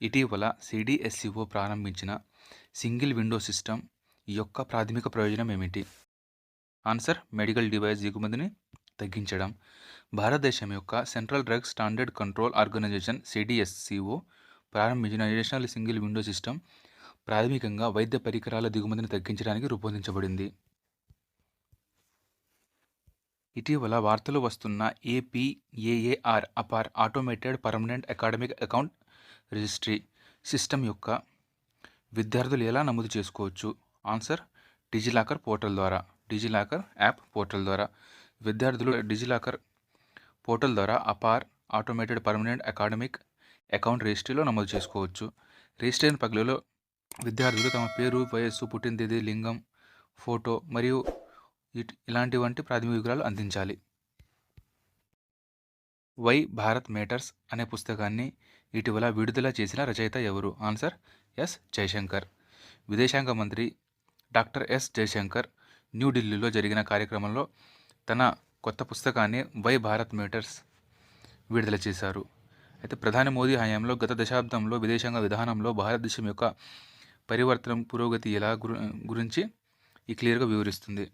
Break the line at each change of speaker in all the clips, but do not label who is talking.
ఇటీవల సిడిఎస్సిఓ ప్రారంభించిన single window system యొక్క ప్రాథమిక ప్రయోజనం ఏమిటి? ఆన్సర్ మెడికల్ డివైస్ దిగుమతిని తగ్గించడం. భారతదేశం యొక్క central drug standard control organisation CDSCO ప్రారంభించిన నేషనల్ సింగిల్ విండో సిస్టమ్ ప్రాథమికంగా వైద్య పరికరాల దిగుమతిని తగ్గించడానికి రూపొందించబడింది. ఇటీవల వార్తలు వస్తున్న APAAR APAAR automated permanent academic account registry system యొక్క విద్యార్థులు ఎలా నమోదు చేసుకోవచ్చు? ఆన్సర్ డిజిలాకర్ పోర్టల్ ద్వారా. డిజిలాకర్ యాప్ పోర్టల్ ద్వారా. విద్యార్థులు డిజిలాకర్ పోర్టల్ ద్వారా APAAR automated permanent academic account రిజిస్ట్రీలో నమోదు చేసుకోవచ్చు. రిజిస్టర్ అయిన పగలలో విద్యార్థులు తమ పేరు వయస్సు పుట్టిన తేదీ లింగం ఫోటో మరియు ఇట్- ఇలాంటి వంటి ప్రాథమిక వివరాలు అందించాలి. వై భారత్ మేటర్స్ అనే పుస్తకాన్ని ఇటీవల విడుదల చేసిన రచయిత ఎవరు? Answer S. జయశంకర్. విదేశాంగ మంత్రి డాక్టర్ ఎస్. జయశంకర్ న్యూఢిల్లీలో జరిగిన కార్యక్రమంలో తన కొత్త పుస్తకాన్ని వై భారత్ మీటర్స్ విడుదల చేశారు. అయితే ప్రధాని మోదీ హయాంలో గత దశాబ్దంలో విదేశాంగ విధానంలో భారతదేశం యొక్క పరివర్తనం పురోగతి ఎలా గురించి ఈ క్లియర్గా వివరిస్తుంది.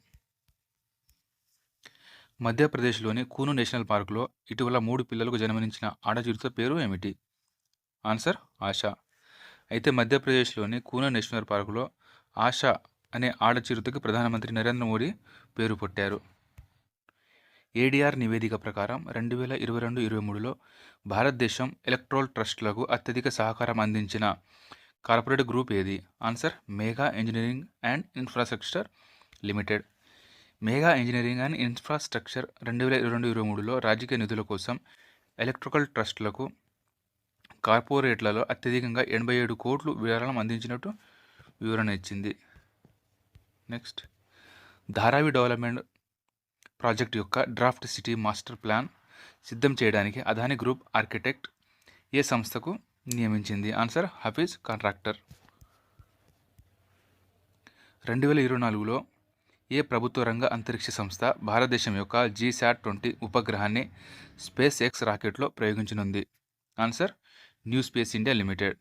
మధ్యప్రదేశ్లోని కూను నేషనల్ పార్కులో ఇటీవల మూడు పిల్లలకు జన్మనించిన ఆడచిరుత పేరు ఏమిటి? ఆన్సర్ ఆశ. అయితే మధ్యప్రదేశ్లోని కూనా నేషనల్ పార్కులో ఆశ అనే ఆడచిరుతకి ప్రధానమంత్రి నరేంద్ర మోడీ పేరు పెట్టారు. ఏడీఆర్ నివేదిక ప్రకారం రెండు వేల ఇరవై రెండు ఇరవై మూడులో భారతదేశం ఎలక్ట్రోల్ ట్రస్ట్లకు అత్యధిక సహకారం అందించిన కార్పొరేట్ గ్రూప్ ఏది? Answer Megha engineering and infrastructure limited. Megha engineering and infrastructure రెండు వేల ఇరవై రెండు ఇరవై మూడులో రాజకీయ నిధుల కోసం ఎలక్ట్రికల్ ట్రస్ట్లకు కార్పొరేట్లలో అత్యధికంగా ఎనభై ఏడు కోట్లు విరాళం అందించినట్టు వివరణ ఇచ్చింది. నెక్స్ట్. ధారావి డెవలప్మెంట్ ప్రాజెక్ట్ యొక్క డ్రాఫ్ట్ సిటీ మాస్టర్ ప్లాన్ సిద్ధం చేయడానికి అదాని గ్రూప్ ఆర్కిటెక్ట్ ఏ సంస్థకు నియమించింది? ఆన్సర్ హఫీజ్ కాంట్రాక్టర్. రెండు వేల ఇరవై నాలుగులో ఏ ప్రభుత్వ రంగ అంతరిక్ష సంస్థ భారతదేశం యొక్క జీశాట్ ట్వంటీ ఉపగ్రహాన్ని స్పేస్ ఎక్స్ రాకెట్లో ప్రయోగించనుంది? Answer New Space India Limited.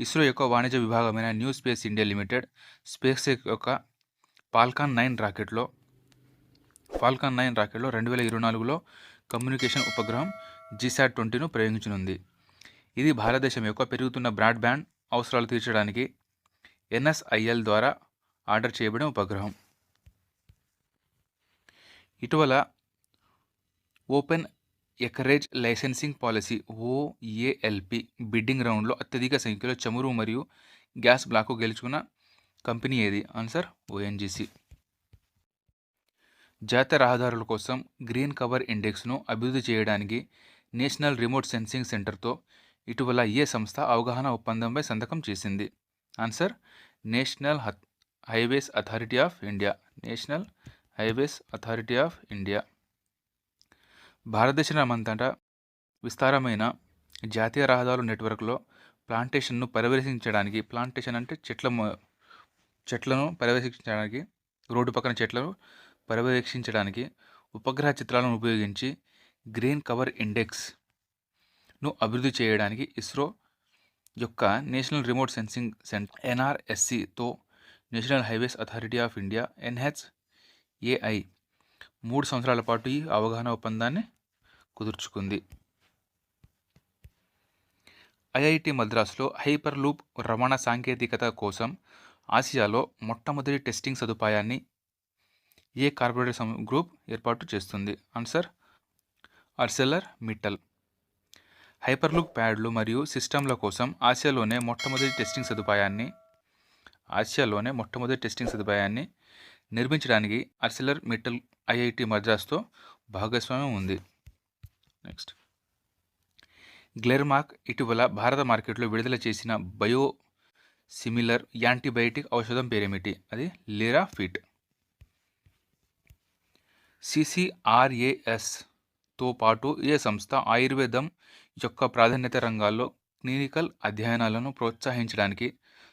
ISRO యొక్క వాణిజ్య విభాగమైన New Space India Limited Space యొక్క పాల్కాన్ నైన్ రాకెట్లో ఫాల్కాన్ నైన్ రాకెట్లో రెండు వేల ఇరవై నాలుగులో కమ్యూనికేషన్ ఉపగ్రహం జీశాట్ ట్వంటీను ప్రయోగించనుంది. ఇది భారతదేశం యొక్క పెరుగుతున్న బ్రాడ్బ్యాండ్ అవసరాలు తీర్చడానికి ఎన్ఎస్ఐఎల్ ద్వారా ఆర్డర్ చేయబడిన ఉపగ్రహం. ఇటీవల open acreage licensing policy OALP bidding రౌండ్లో అత్యధిక సంఖ్యలో చమురు మరియు గ్యాస్ బ్లాకు గెలుచుకున్న కంపెనీ ఏది? ఆన్సర్ ఓఎన్జీసీ జాతీయ రహదారుల కోసం గ్రీన్ కవర్ ఇండెక్స్ను అభివృద్ధి చేయడానికి నేషనల్ రిమోట్ సెన్సింగ్ సెంటర్తో ఇటీవల ఏ సంస్థ అవగాహన ఒప్పందంపై సంతకం చేసింది? Answer national highways authority of India. National highways authority of India. భారతదేశమంతటా విస్తారమైన జాతీయ రహదారుల నెట్వర్క్లో ప్లాంటేషన్ను పర్యవేక్షించడానికి ప్లాంటేషన్ అంటే చెట్ల చెట్లను పర్యవేక్షించడానికి రోడ్డు పక్కన చెట్లను పర్యవేక్షించడానికి ఉపగ్రహ చిత్రాలను ఉపయోగించి గ్రీన్ కవర్ ఇండెక్స్ను అభివృద్ధి చేయడానికి ఇస్రో యొక్క national remote sensing centre ఎన్ఆర్ఎస్సితో national highways authority of India NHAI మూడు సంవత్సరాల పాటు ఈ అవగాహన ఒప్పందాన్ని కుదుర్చుకుంది. ఐఐటి మద్రాసులో హైపర్ లూప్ రవాణా సాంకేతికత కోసం ఆసియాలో మొట్టమొదటి టెస్టింగ్ సదుపాయాన్ని ఏ కార్పొరేట్ సం- గ్రూప్ ఏర్పాటు చేస్తుంది? Answer Arcelor Mittal. హైపర్లూప్ ప్యాడ్లు మరియు సిస్టమ్ల కోసం ఆసియాలోనే మొట్టమొదటి టెస్టింగ్ సదుపాయాన్ని ఆసియాలోనే మొట్టమొదటి టెస్టింగ్ సదుపాయాన్ని నిర్మించడానికి అర్సెలర్ మిట్టల్ ఐఐటి మద్రాస్తో భాగస్వామ్యం ఉంది. నెక్స్ట్ గ్లెర్మాక్ ఇటీవల భారత మార్కెట్లో విడుదల చేసిన బయో సిమిలర్ యాంటీబయాటిక్ ఔషధం పేరేమిటి? అది లిరాఫిట్ సిసిఆర్ఏఎస్తో పాటు ఏ సంస్థ ఆయుర్వేదం యొక్క ప్రాధాన్యత రంగాల్లో క్లినికల్ అధ్యయనాలను ప్రోత్సహించడానికి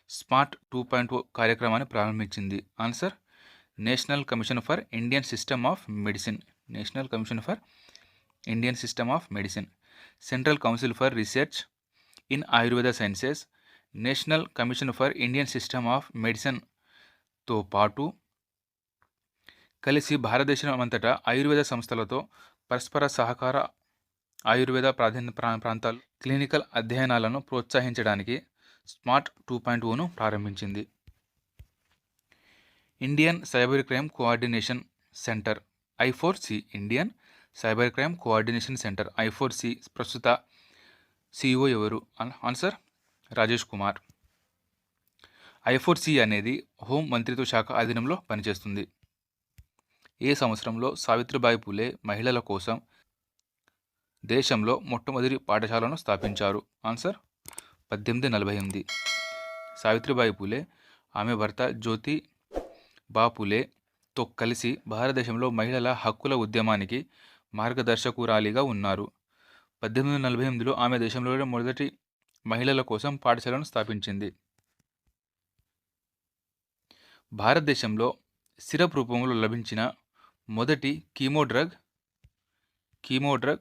స్మార్ట్ టూ పాయింట్ కార్యక్రమాన్ని ప్రారంభించింది? Answer national commission for Indian system of medicine national commission for Indian system of medicine central council for research in Ayurveda sciences national commission for Indian system of మెడిసిన్తో పాటు కలిసి భారతదేశం అంతటా ఆయుర్వేద సంస్థలతో పరస్పర సహకార ఆయుర్వేద ప్రాధాన్య ప్రా- ప్రాంతాలు క్లినికల్ అధ్యయనాలను ప్రోత్సహించడానికి స్మార్ట్ టూ పాయింట్ ఓను ప్రారంభించింది. Indian cyber crime coordination centre I four C Indian cyber crime coordination centre I four C ప్రస్తుత సిఇఓ ఎవరు? An- answer Rajesh Kumar. I four C అనేది హోం మంత్రిత్వ శాఖ అధీనంలో పనిచేస్తుంది. ఏ సంవత్సరంలో సావిత్రిబాయి పూలే మహిళల కోసం దేశంలో మొట్టమొదటి పాఠశాలను స్థాపించారు? ఆన్సర్ పద్దెనిమిది నలభై ఎనిమిది. సావిత్రిబాయి పూలే ఆమె భర్త జ్యోతి బా పూలేతో కలిసి భారతదేశంలో మహిళల హక్కుల ఉద్యమానికి మార్గదర్శకురాలిగా ఉన్నారు. పద్దెనిమిది వందల నలభై ఎనిమిదిలో ఆమె దేశంలోనే మొదటి మహిళల కోసం పాఠశాలను స్థాపించింది. భారతదేశంలో సిరప్ రూపంలో లభించిన మొదటి కీమో డ్రగ్ కీమో డ్రగ్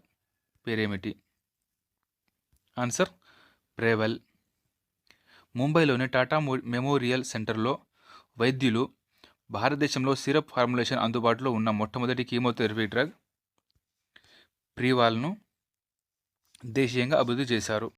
పేరేమిటి? Answer Prevall. ముంబైలోని టాటా మెమోరియల్ సెంటర్లో వైద్యులు భారతదేశంలో సిరప్ ఫార్ములేషన్ అందుబాటులో ఉన్న మొట్టమొదటి కీమోథెరపీ డ్రగ్ రీవాల్ను దేశీయంగా అభివృద్ధి చేశారు.